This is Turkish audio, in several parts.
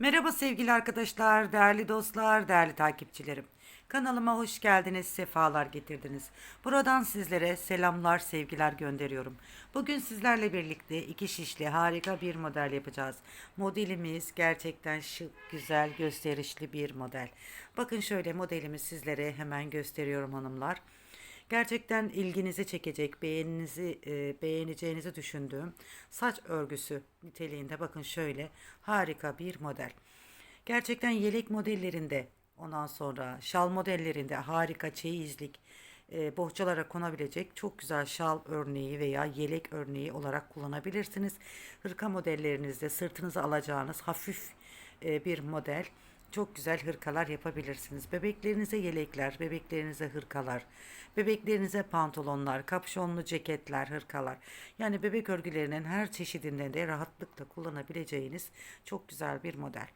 Merhaba sevgili arkadaşlar, değerli dostlar, değerli takipçilerim. Kanalıma hoş geldiniz, sefalar getirdiniz. Buradan sizlere selamlar, sevgiler gönderiyorum. Bugün sizlerle birlikte iki şişli harika bir model yapacağız. Modelimiz gerçekten şık, güzel, gösterişli bir model. Bakın şöyle modelimi sizlere hemen gösteriyorum hanımlar. Gerçekten ilginizi çekecek, beğeninizi e, beğeneceğinizi düşündüğüm saç örgüsü niteliğinde bakın şöyle harika bir model. Gerçekten yelek modellerinde ondan sonra şal modellerinde harika çeyizlik e, bohçalara konabilecek çok güzel şal örneği veya yelek örneği olarak kullanabilirsiniz. Hırka modellerinizde sırtınıza alacağınız hafif e, bir model. Çok güzel hırkalar yapabilirsiniz. Bebeklerinize yelekler, bebeklerinize hırkalar, bebeklerinize pantolonlar, kapşonlu ceketler, hırkalar. Yani bebek örgülerinin her çeşidinde de rahatlıkla kullanabileceğiniz çok güzel bir model.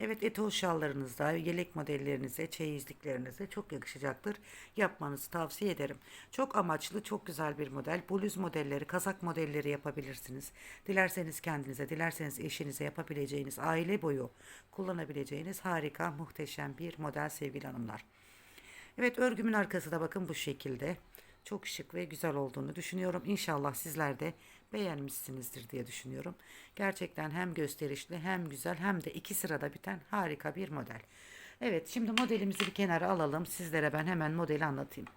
Evet etol şallarınızda, yelek modellerinize, çeyizliklerinize çok yakışacaktır. Yapmanızı tavsiye ederim. Çok amaçlı, çok güzel bir model. Bluz modelleri, kazak modelleri yapabilirsiniz. Dilerseniz kendinize, dilerseniz eşinize yapabileceğiniz, aile boyu kullanabileceğiniz harika, muhteşem bir model sevgili hanımlar. Evet örgümün arkası da bakın bu şekilde. Çok şık ve güzel olduğunu düşünüyorum. İnşallah sizler de beğenmişsinizdir diye düşünüyorum. Gerçekten hem gösterişli hem güzel hem de iki sırada biten harika bir model. Evet şimdi modelimizi bir kenara alalım. Sizlere ben hemen modeli anlatayım.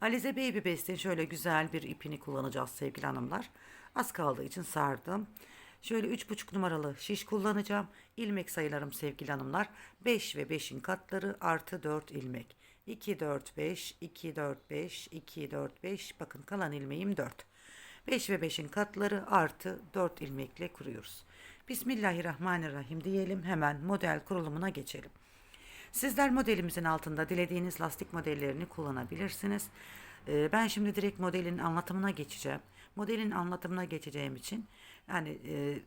Alize Baby Best'in şöyle güzel bir ipini kullanacağız sevgili hanımlar. Az kaldığı için sardım. Şöyle 3,5 numaralı şiş kullanacağım. İlmek sayılarım sevgili hanımlar. 5 ve 5'in katları artı 4 ilmek. 2, 4, 5, 2, 4, 5, 2, 4, 5. Bakın kalan ilmeğim 4. 5 ve 5'in katları artı 4 ilmekle kuruyoruz. Bismillahirrahmanirrahim diyelim hemen model kurulumuna geçelim. Sizler modelimizin altında dilediğiniz lastik modellerini kullanabilirsiniz. Ee, ben şimdi direkt modelin anlatımına geçeceğim. Modelin anlatımına geçeceğim için yani e,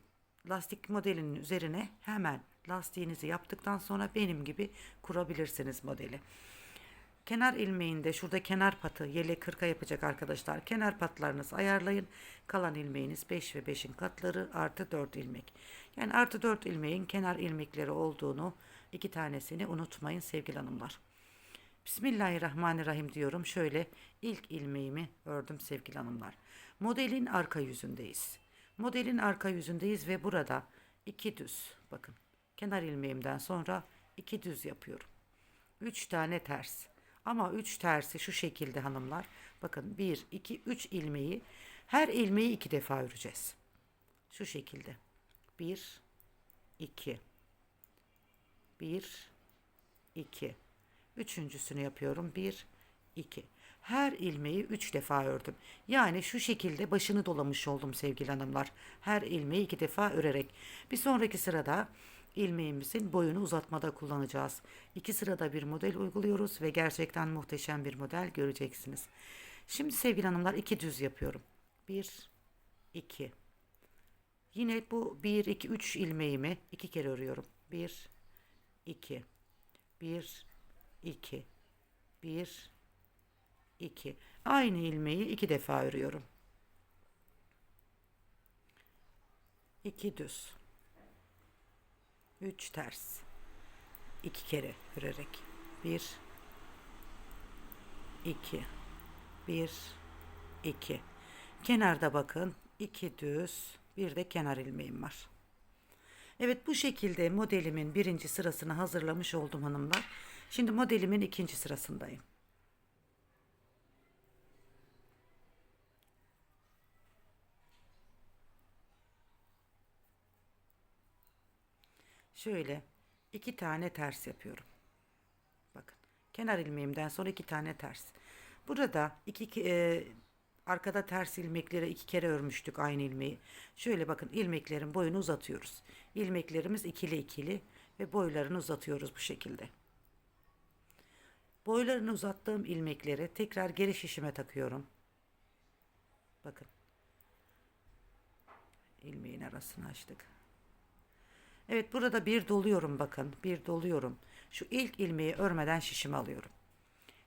lastik modelinin üzerine hemen lastiğinizi yaptıktan sonra benim gibi kurabilirsiniz modeli. Kenar ilmeğinde şurada kenar patı yelek kırka yapacak arkadaşlar. Kenar patlarınızı ayarlayın. Kalan ilmeğiniz 5 ve 5'in katları artı 4 ilmek. Yani artı 4 ilmeğin kenar ilmekleri olduğunu iki tanesini unutmayın sevgili hanımlar. Bismillahirrahmanirrahim diyorum. Şöyle ilk ilmeğimi ördüm sevgili hanımlar. Modelin arka yüzündeyiz. Modelin arka yüzündeyiz ve burada iki düz. Bakın kenar ilmeğimden sonra iki düz yapıyorum. Üç tane ters. Ama üç tersi şu şekilde hanımlar. Bakın bir, iki, üç ilmeği her ilmeği iki defa öreceğiz. Şu şekilde. Bir, iki. Bir, iki. Üçüncüsünü yapıyorum. Bir, iki. Her ilmeği üç defa ördüm. Yani şu şekilde başını dolamış oldum sevgili hanımlar. Her ilmeği iki defa örerek. Bir sonraki sırada ilmeğimizin boyunu uzatmada kullanacağız. İki sırada bir model uyguluyoruz ve gerçekten muhteşem bir model göreceksiniz. Şimdi sevgili hanımlar iki düz yapıyorum. Bir, iki. Yine bu bir, iki, üç ilmeğimi iki kere örüyorum. Bir, iki. Bir, iki. Bir, iki. Aynı ilmeği iki defa örüyorum. İki düz. Üç ters. İki kere örerek. Bir, iki. Bir, iki. Kenarda bakın iki düz, bir de kenar ilmeğim var. Evet bu şekilde modelimin birinci sırasını hazırlamış oldum hanımlar. Şimdi modelimin ikinci sırasındayım. Şöyle iki tane ters yapıyorum. Bakın kenar ilmeğimden sonra iki tane ters. Burada iki e, arkada ters ilmekleri iki kere örmüştük aynı ilmeği. Şöyle bakın ilmeklerin boyunu uzatıyoruz. İlmeklerimiz ikili ikili ve boylarını uzatıyoruz bu şekilde. Boylarını uzattığım ilmekleri tekrar geri şişime takıyorum. Bakın. ilmeğin arasını açtık. Evet burada bir doluyorum bakın. Bir doluyorum. Şu ilk ilmeği örmeden şişimi alıyorum.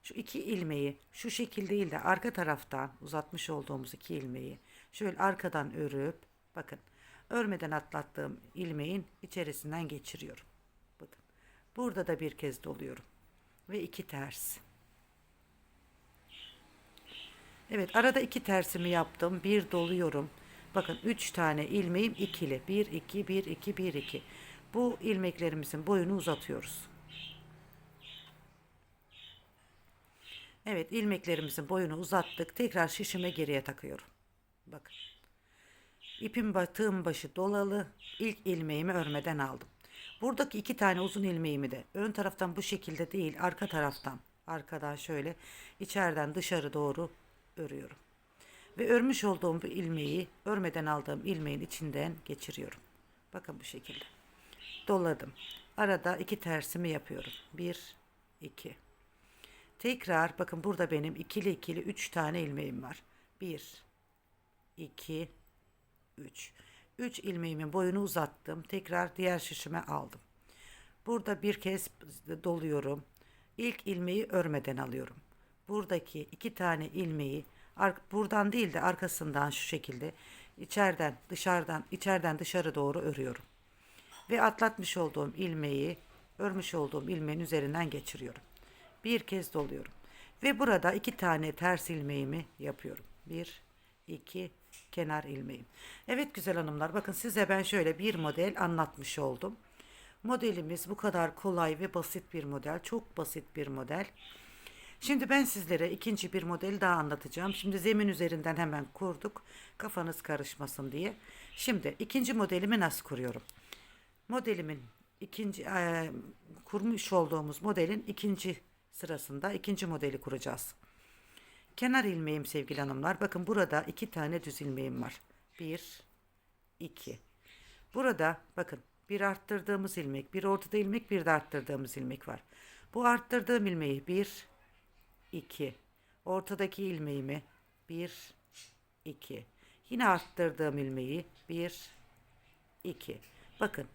Şu iki ilmeği şu şekilde değil de arka taraftan uzatmış olduğumuz iki ilmeği şöyle arkadan örüp bakın örmeden atlattığım ilmeğin içerisinden geçiriyorum. Bakın. Burada da bir kez doluyorum. Ve iki ters. Evet arada iki tersimi yaptım. Bir doluyorum. Bakın üç tane ilmeğim ikili. Bir iki bir iki bir iki. Bu ilmeklerimizin boyunu uzatıyoruz. Evet ilmeklerimizin boyunu uzattık. Tekrar şişime geriye takıyorum. Bakın. İpin batığım başı dolalı. İlk ilmeğimi örmeden aldım. Buradaki iki tane uzun ilmeğimi de ön taraftan bu şekilde değil arka taraftan arkadan şöyle içeriden dışarı doğru örüyorum. Ve örmüş olduğum bu ilmeği örmeden aldığım ilmeğin içinden geçiriyorum. Bakın bu şekilde. Doladım. Arada iki tersimi yapıyorum. Bir, iki. Tekrar bakın burada benim ikili ikili üç tane ilmeğim var. Bir, iki, üç. Üç ilmeğimin boyunu uzattım. Tekrar diğer şişime aldım. Burada bir kez doluyorum. İlk ilmeği örmeden alıyorum. Buradaki iki tane ilmeği buradan değil de arkasından şu şekilde içeriden dışarıdan içeriden dışarı doğru örüyorum. Ve atlatmış olduğum ilmeği örmüş olduğum ilmeğin üzerinden geçiriyorum. Bir kez doluyorum. Ve burada iki tane ters ilmeğimi yapıyorum. Bir, iki, kenar ilmeğim. Evet güzel hanımlar bakın size ben şöyle bir model anlatmış oldum. Modelimiz bu kadar kolay ve basit bir model. Çok basit bir model. Şimdi ben sizlere ikinci bir model daha anlatacağım. Şimdi zemin üzerinden hemen kurduk. Kafanız karışmasın diye. Şimdi ikinci modelimi nasıl kuruyorum? Modelimin ikinci e, kurmuş olduğumuz modelin ikinci sırasında ikinci modeli kuracağız. Kenar ilmeğim sevgili hanımlar. Bakın burada iki tane düz ilmeğim var. Bir, iki. Burada bakın bir arttırdığımız ilmek, bir ortada ilmek, bir de arttırdığımız ilmek var. Bu arttırdığım ilmeği bir, iki. Ortadaki ilmeğimi bir, iki. Yine arttırdığım ilmeği bir, iki. Bakın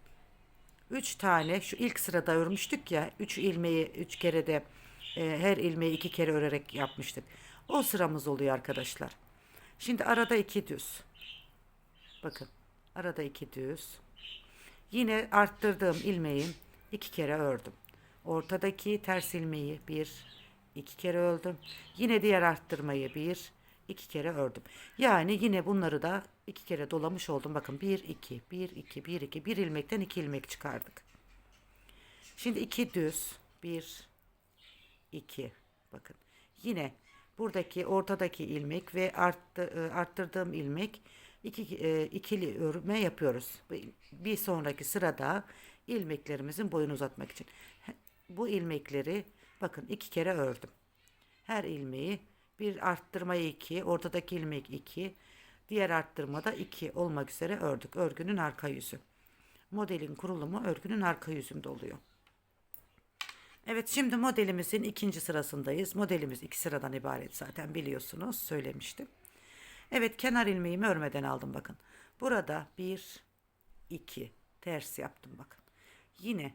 üç tane şu ilk sırada örmüştük ya. Üç ilmeği üç kere de e, her ilmeği iki kere örerek yapmıştık. O sıramız oluyor arkadaşlar. Şimdi arada iki düz. Bakın arada iki düz. Yine arttırdığım ilmeği iki kere ördüm. Ortadaki ters ilmeği bir, iki kere ördüm. Yine diğer arttırmayı bir, iki kere ördüm. Yani yine bunları da iki kere dolamış oldum. Bakın bir, iki, bir, iki, bir, iki. Bir ilmekten iki ilmek çıkardık. Şimdi iki düz, bir, iki. Bakın yine buradaki ortadaki ilmek ve arttı, e, arttırdığım ilmek iki, e, ikili örme yapıyoruz. Bir sonraki sırada ilmeklerimizin boyunu uzatmak için. Bu ilmekleri bakın iki kere ördüm. Her ilmeği bir arttırmayı iki, ortadaki ilmek iki, diğer arttırmada iki olmak üzere ördük. Örgünün arka yüzü. Modelin kurulumu örgünün arka yüzünde oluyor. Evet şimdi modelimizin ikinci sırasındayız. Modelimiz iki sıradan ibaret zaten biliyorsunuz söylemiştim. Evet kenar ilmeğimi örmeden aldım bakın. Burada bir, iki ters yaptım bakın. Yine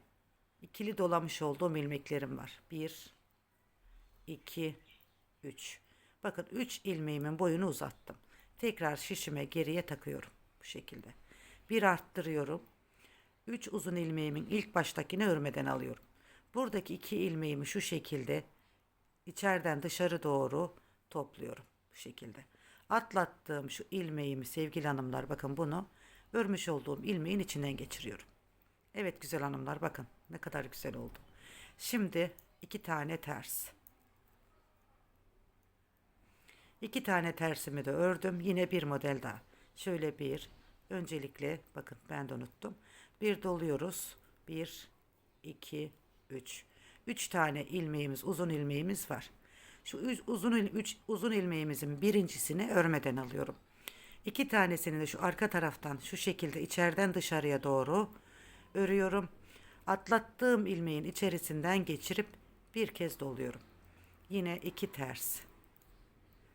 ikili dolamış olduğum ilmeklerim var. Bir, iki, üç. Bakın üç ilmeğimin boyunu uzattım. Tekrar şişime geriye takıyorum bu şekilde. Bir arttırıyorum. Üç uzun ilmeğimin ilk baştakini örmeden alıyorum. Buradaki iki ilmeğimi şu şekilde içeriden dışarı doğru topluyorum. Bu şekilde. Atlattığım şu ilmeğimi sevgili hanımlar bakın bunu örmüş olduğum ilmeğin içinden geçiriyorum. Evet güzel hanımlar bakın ne kadar güzel oldu. Şimdi iki tane ters. İki tane tersimi de ördüm. Yine bir model daha. Şöyle bir. Öncelikle bakın ben de unuttum. Bir doluyoruz. Bir, iki, 3. 3 tane ilmeğimiz, uzun ilmeğimiz var. Şu üç, uzun üç uzun ilmeğimizin birincisini örmeden alıyorum. İki tanesini de şu arka taraftan şu şekilde içeriden dışarıya doğru örüyorum. Atlattığım ilmeğin içerisinden geçirip bir kez doluyorum. Yine iki ters.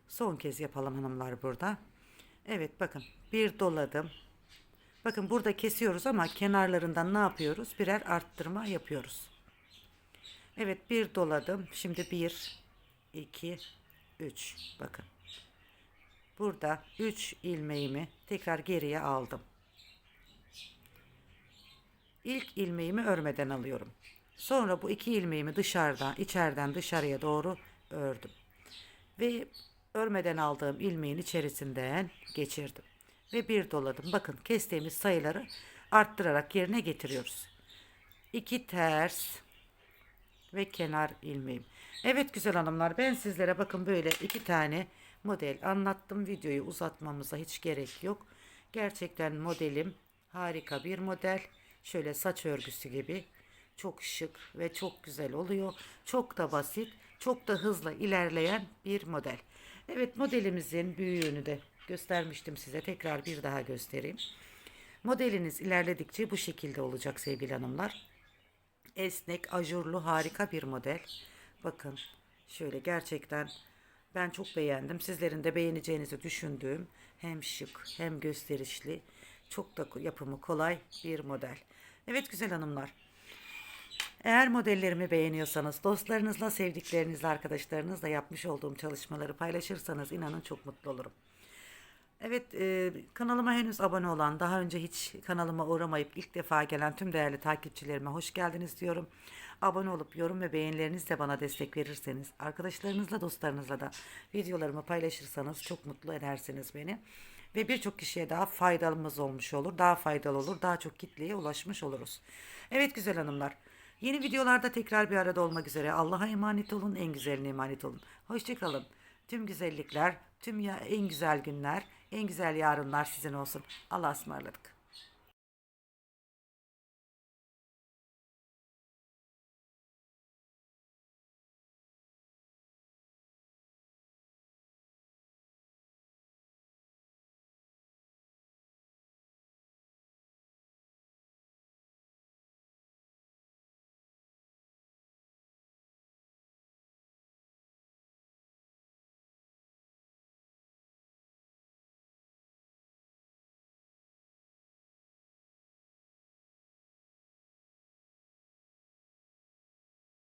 Son kez yapalım hanımlar burada. Evet bakın bir doladım. Bakın burada kesiyoruz ama kenarlarından ne yapıyoruz? Birer arttırma yapıyoruz. Evet bir doladım. Şimdi bir, iki, üç. Bakın. Burada üç ilmeğimi tekrar geriye aldım. İlk ilmeğimi örmeden alıyorum. Sonra bu iki ilmeğimi dışarıdan, içeriden dışarıya doğru ördüm. Ve örmeden aldığım ilmeğin içerisinden geçirdim. Ve bir doladım. Bakın kestiğimiz sayıları arttırarak yerine getiriyoruz. İki ters ve kenar ilmeğim. Evet güzel hanımlar ben sizlere bakın böyle iki tane model anlattım. Videoyu uzatmamıza hiç gerek yok. Gerçekten modelim harika bir model. Şöyle saç örgüsü gibi. Çok şık ve çok güzel oluyor. Çok da basit, çok da hızlı ilerleyen bir model. Evet modelimizin büyüğünü de göstermiştim size. Tekrar bir daha göstereyim. Modeliniz ilerledikçe bu şekilde olacak sevgili hanımlar esnek, ajurlu harika bir model. Bakın şöyle gerçekten ben çok beğendim. Sizlerin de beğeneceğinizi düşündüğüm hem şık hem gösterişli çok da yapımı kolay bir model. Evet güzel hanımlar. Eğer modellerimi beğeniyorsanız dostlarınızla, sevdiklerinizle, arkadaşlarınızla yapmış olduğum çalışmaları paylaşırsanız inanın çok mutlu olurum. Evet, e, kanalıma henüz abone olan, daha önce hiç kanalıma uğramayıp ilk defa gelen tüm değerli takipçilerime hoş geldiniz diyorum. Abone olup yorum ve beğenilerinizle bana destek verirseniz, arkadaşlarınızla, dostlarınızla da videolarımı paylaşırsanız çok mutlu edersiniz beni. Ve birçok kişiye daha faydalımız olmuş olur, daha faydalı olur, daha çok kitleye ulaşmış oluruz. Evet güzel hanımlar, yeni videolarda tekrar bir arada olmak üzere. Allah'a emanet olun, en güzeline emanet olun. Hoşçakalın. Tüm güzellikler, tüm ya, en güzel günler, en güzel yarınlar sizin olsun. Allah'a ısmarladık.